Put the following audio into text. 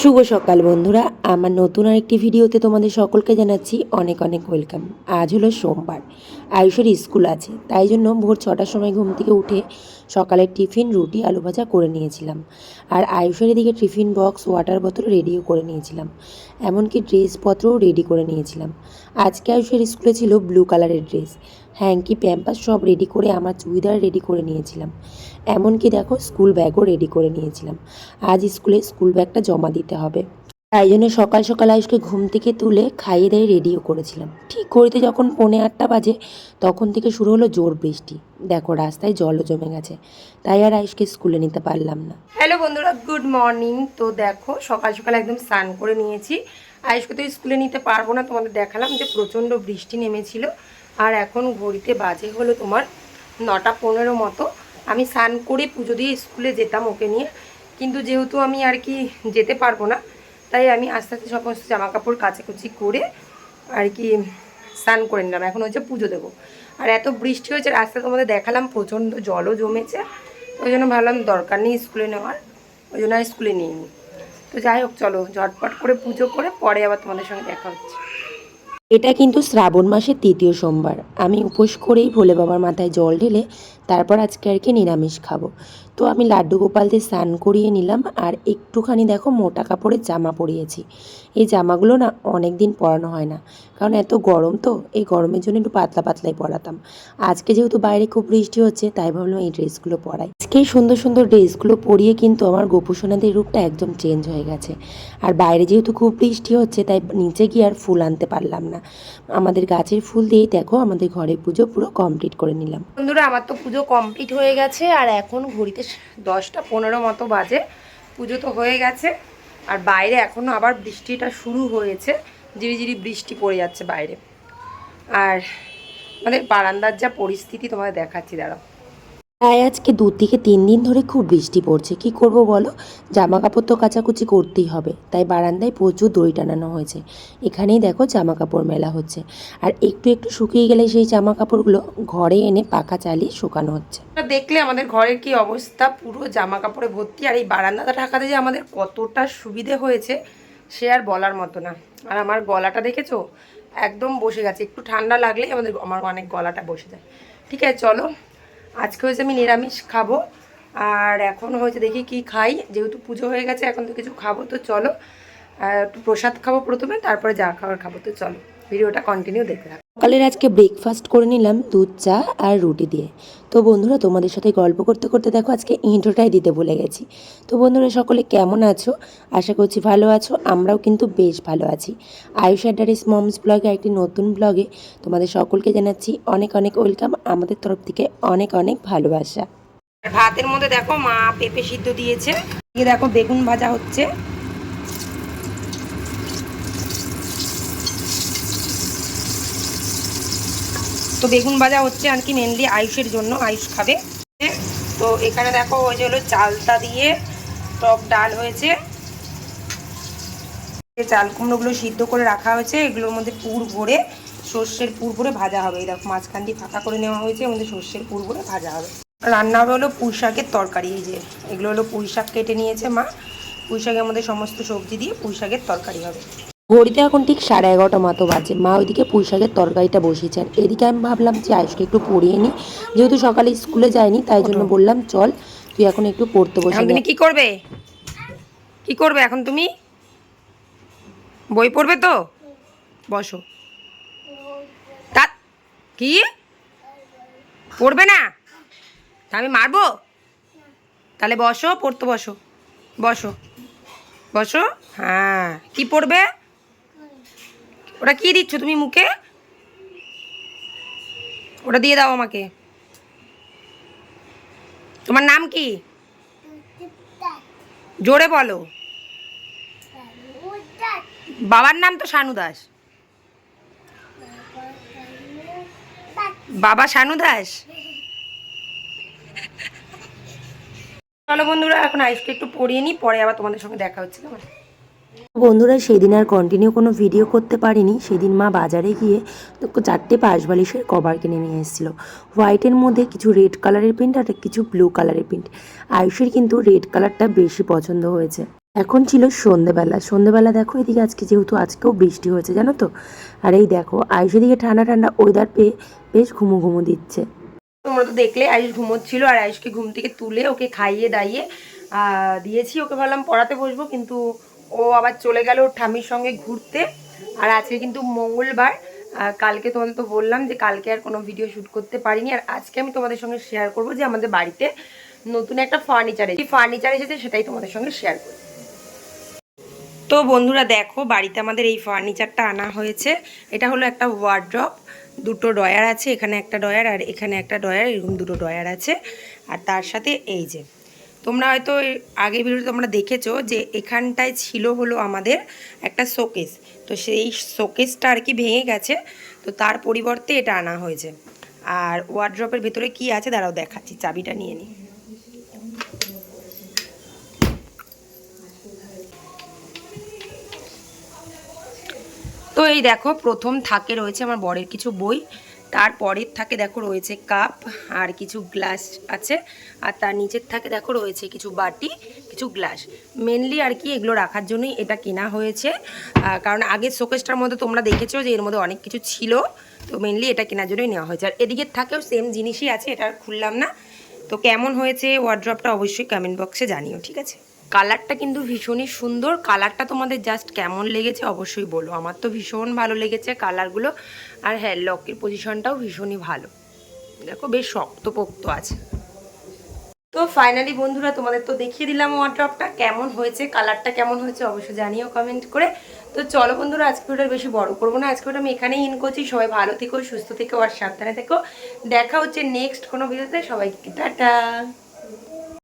শুভ সকাল বন্ধুরা। আমার নতুন আরেকটি ভিডিওতে তোমাদের সকলকে জানাচ্ছি অনেক অনেক ওয়েলকাম। আজ হলো সোমবার। আয়ুষের স্কুল আছে, তাই জন্য ভোর ছটার সময় ঘুম থেকে উঠে সকালের টিফিন, রুটি, আলু ভাজা করে নিয়েছিলাম। আর আয়ুষের এদিকে টিফিন বক্স, ওয়াটার বোতল রেডিও করে নিয়েছিলাম। এমনকি ড্রেসপত্রও রেডি করে নিয়েছিলাম। আজকে আয়ুষের স্কুলে ছিল ব্লু কালারের ড্রেস। হ্যাঙ্কি, প্যাম্পাস সব রেডি করে আমার চুড়িদার রেডি করে নিয়েছিলাম। এমনকি দেখো স্কুল ব্যাগও রেডি করে নিয়েছিলাম। আজ স্কুলে স্কুল ব্যাগটা জমা দিতে হবে। তাই জন্য সকাল সকাল আয়ুষকে ঘুম থেকে তুলে খাইয়ে দিয়ে রেডিও করেছিলাম। ঠিক ঘড়িতে যখন পৌনে আটটা বাজে, তখন থেকে শুরু হলো জোর বৃষ্টি। দেখো, রাস্তায় জলও জমে গেছে। তাই আর আয়ুষকে স্কুলে নিতে পারলাম না। হ্যালো বন্ধুরা গুড মর্নিং তো দেখো, সকাল সকাল একদম স্নান করে নিয়েছি। আয়ুষকে তো স্কুলে নিতে পারব না, তোমাদের দেখালাম যে প্রচণ্ড বৃষ্টি নেমেছিল। আর এখন ঘড়িতে বাজে হলো তোমার নটা পনেরো মতো। আমি স্নান করে পুজো দিয়ে স্কুলে যেতাম ওকে নিয়ে। কিন্তু যেহেতু আমি আর কি যেতে পারব না, তাই আমি আস্তে আস্তে সমস্ত জামা কাপড় কাচাকুচি করে আর কি স্নান করে নিলাম। এখন হচ্ছে পুজো দেবো। আর এত বৃষ্টি হয়েছে, রাস্তায় তোমাদের দেখালাম, প্রচণ্ড জলও জমেছে। ওই জন্য ভাবলাম দরকার নেই স্কুলে নেওয়ার, ওই জন্য আর স্কুলে নিইনি। তো যাই হোক, চলো ঝটপট করে পুজো করে পরে আবার তোমাদের সঙ্গে দেখা হচ্ছে। এটা কিন্তু শ্রাবণ মাসের তৃতীয় সোমবার। আমি উপোস করেই ভোলে বাবার মাথায় জল ঢেলে তারপর আজকে আর কি নিরামিষ খাব। তো আমি লাড্ডু গোপাল দিয়ে স্নান করিয়ে নিলাম আর একটুখানি দেখো মোটা কাপড়ের জামা পরিয়েছি। এই জামাগুলো না অনেক দিন পরানো হয় না, কারণ এত গরম তো, এই গরমের জন্য একটু পাতলা পাতলাই পরাতাম। আজকে যেহেতু বাইরে খুব বৃষ্টি হচ্ছে, তাই ভাবলাম এই ড্রেসগুলো পরাই। আজকে সুন্দর সুন্দর ড্রেসগুলো পরিয়ে কিন্তু আমার গোপুসোনাদের রূপটা একদম চেঞ্জ হয়ে গেছে। আর বাইরে যেহেতু খুব বৃষ্টি হচ্ছে, তাই নিচে গিয়ে আর ফুল আনতে পারলাম না। আমাদের গাছের ফুল দিয়েই দেখো আমাদের ঘরে পুজো পুরো কমপ্লিট করে নিলাম। বন্ধুরা, আমার তো পুজো কমপ্লিট হয়ে গেছে আর এখন ঘড়িতে দশটা পনেরো মতো বাজে। পুজো তো হয়ে গেছে। আর বাইরে এখনও আবার বৃষ্টিটা শুরু হয়েছে। ঝিরিঝিরি বৃষ্টি পড়ে যাচ্ছে বাইরে। আর আমাদের বারান্দার যা পরিস্থিতি তোমাদের দেখাচ্ছি, দাঁড়াও। তাই আজকে দু থেকে তিন দিন ধরে খুব বৃষ্টি পড়ছে। কি করব বলো? জামা কাপড় তো কাচাকুচি করতেই হবে। তাই বারান্দায় প্রচুর দড়ি টানানো হয়েছে। এখানেই দেখো জামা কাপড় মেলা হচ্ছে। আর একটু একটু শুকিয়ে গেলে সেই জামা কাপড়গুলো ঘরে এনে পাখা চালিয়ে শুকানো হচ্ছে। দেখলে আমাদের ঘরের কি অবস্থা? পুরো জামা কাপড়ে ভর্তি। আর এই বারান্দাটা ঢাকাতে যে আমাদের কতটা সুবিধে হয়েছে, সে আর বলার মতো না। আর আমার গলাটা দেখেছ? একদম বসে গেছে। একটু ঠান্ডা লাগলেই আমাদের আমার অনেক গলাটা বসে যায়। ঠিক আছে, চলো। আজকে হয়েছে আমি নিরামিষ খাব। আর এখন হয়েছে দেখি কি খাই, যেহেতু পুজো হয়ে গেছে, এখন তো কিছু খাব, তো চলো। একটু প্রসাদ খাব প্রথমে, তারপরে যা খাবার খাব, তো চলো। ভিডিওটা কন্টিনিউ দেখতে সকালের আজকে ব্রেকফাস্ট করে নিলাম দুধ, চা আর রুটি দিয়ে। তো বন্ধুরা, তোমাদের সাথে গল্প করতে করতে দেখো আজকে ইন্ট্রোটাই দিতে ভুলে গেছি। তো বন্ধুরা, সকলে কেমন আছো? আশা করছি ভালো আছো, আমরাও কিন্তু বেশ ভালো আছি। আয়ুষ অ্যাডারিস মমস ব্লগে একটি নতুন ব্লগে তোমাদের সকলকে জানাচ্ছি অনেক অনেক ওয়েলকাম, আমাদের তরফ থেকে অনেক অনেক ভালোবাসা। ভাতের মধ্যে দেখো মা পেঁপে সিদ্ধ দিয়েছে। দেখো বেগুন ভাজা হচ্ছে। তো বেগুন ভাজা হচ্ছে আর কি মেনলি আয়ুষের জন্য, আয়ুষ খাবে। তো এখানে দেখো ওই যে হলো চালতা দিয়ে টক ডাল হয়েছে। চাল কুমড়োগুলো সিদ্ধ করে রাখা হয়েছে, এগুলোর মধ্যে পুর ভরে সর্ষের পুর ভরে ভাজা হবে। দেখো মাঝখান দিয়ে ফাঁকা করে নেওয়া হয়েছে মধ্যে সর্ষের পুর ভরে ভাজা হবে। রান্না হবে হলো পুঁই শাকের তরকারি, এই যে এগুলো হলো পুঁই শাক কেটে নিয়েছে মা। পুঁই শাকের মধ্যে সমস্ত সবজি দিয়ে পুঁই শাকের তরকারি হবে। ঘড়িতে এখন ঠিক সাড়ে এগারোটা মতো বাজে। মা ওইদিকে পুঁই শাকের তরকারিটা বসিয়েছেন। এদিকে আমি ভাবলাম যে আয়ুষকে একটু পড়িয়ে নিই যেহেতু সকালে স্কুলে যায়নি তাই জন্য বললাম চল তুই এখন একটু পড়তে বসে তুমি কি করবে? কি করবে এখন তুমি? বই পড়বে তো? বসো। তা কি? পড়বে না? তা আমি মারবো? তাহলে বসো পড়তে বসো। বসো। বসো? হ্যাঁ। কি পড়বে? ওটা কি দিচ্ছ তুমি মুখে? ওটা দিয়ে দাও আমাকে। তোমার নাম কি? জোরে বলো। বাবার নাম তো শানু দাস। বাবা শানু দাস? চলো বন্ধুরা, এখন আইসকে একটু পড়িয়ে নিই, পরে আবার তোমাদের সঙ্গে দেখা হচ্ছে, কেমন? বন্ধুরা, সেদিন আর কন্টিনিউ কোনো ভিডিও করতে পারিনি। সেদিন মা বাজারে গিয়ে চারটে পাশ বালিশের কভার কিনে নিয়ে এসেছিল। হোয়াইটের মধ্যে কিছু রেড কালারের প্রিন্ট আর কিছু ব্লু কালারের প্রিন্ট আয়ুষের কিন্তু রেড কালারটা বেশি পছন্দ হয়েছে। এখন ছিল সন্ধেবেলা। সন্ধেবেলা দেখো, এদিকে আজকে যেহেতু আজকেও বৃষ্টি হয়েছে, জানো তো? আর এই দেখো, আয়ুষ এদিকে ঠান্ডা ঠান্ডা ওয়েদার পেয়ে বেশ ঘুমো ঘুমো দিচ্ছে। তোমরা তো দেখলে, আয়ুষ ঘুমোচ্ছিল আর আয়ুষকে ঘুম থেকে তুলে ওকে খাইয়ে দাইয়ে দিয়েছি। ওকে ভাবলাম পড়াতে বসবো, কিন্তু ও আবার চলে গেল ওর ঠামির সঙ্গে ঘুরতে। আর আজকে কিন্তু মঙ্গলবার। কালকে তোমাদের তো বললাম যে কালকে আর কোনো ভিডিও শ্যুট করতে পারিনি। আর আজকে আমি তোমাদের সঙ্গে শেয়ার করব যে আমাদের বাড়িতে নতুন একটা ফার্নিচার এসেছে। ফার্নিচার এসেছে সেটাই তোমাদের সঙ্গে শেয়ার করব। তো বন্ধুরা দেখো, বাড়িতে আমাদের এই ফার্নিচারটা আনা হয়েছে। এটা হলো একটা ওয়ার্ড্রপ দুটো ডয়ার আছে, এখানে একটা ডয়ার আর এখানে একটা ডয়ার এরকম দুটো ডয়ার আছে। আর তার সাথে এই যে তোমরা হয়তো আগে ভিডিওতে তোমরা দেখেছ যে এখানটায় ছিল হলো আমাদের একটা শোকেস। তো সেই শোকেসটা আর কি ভেঙে গেছে, তো তার পরিবর্তে এটা আনা হয়েছে। আর ওয়ার্ড্রপের ভেতরে কি আছে দাঁড়াও দেখাচ্ছি, চাবিটা নিয়ে নিই তো এই দেখো, প্রথম থাকে রয়েছে আমার বরের কিছু বই। তারপরের থাকে দেখো রয়েছে কাপ আর কিছু গ্লাস আছে। আর তার নিচের থাকে দেখো রয়েছে কিছু বাটি, কিছু গ্লাস। মেনলি আর কি এগুলো রাখার জন্যই এটা কেনা হয়েছে। কারণ আগের শোকেসটার মধ্যে তোমরা দেখেছ যে এর মধ্যে অনেক কিছু ছিল। তো মেনলি এটা কেনার জন্যই নেওয়া হয়েছে। আর এদিকের থাকেও সেম জিনিসই আছে, এটা খুললাম না। তো কেমন হয়েছে ওয়ার্ড্রপটা অবশ্যই কমেন্ট বক্সে জানিও, ঠিক আছে? কালারটা কিন্তু ভীষণই সুন্দর। কালারটা তোমাদের জাস্ট কেমন লেগেছে অবশ্যই বলো। আমার তো ভীষণ ভালো লেগেছে কালারগুলো। আর হ্যাঁ লকের পজিশনটাও ভীষণই ভালো। দেখো বেশ শক্তপোক্ত আছে। তো ফাইনালি বন্ধুরা, তোমাদের তো দেখিয়ে দিলাম ওয়ার্ড্রপটা কেমন হয়েছে, কালারটা কেমন হয়েছে অবশ্যই জানিও কমেন্ট করে। তো চলো বন্ধুরা, আজকে ভিডিওটা বেশি বড় করব না। আজকে ভিডিও আমি এখানেই ইন করছি। সবাই ভালো থেকো, সুস্থ থেকো আর সাবধানে থেকো। দেখা হচ্ছে নেক্সট কোনো ভিডিওতে সবাইকে টাটা।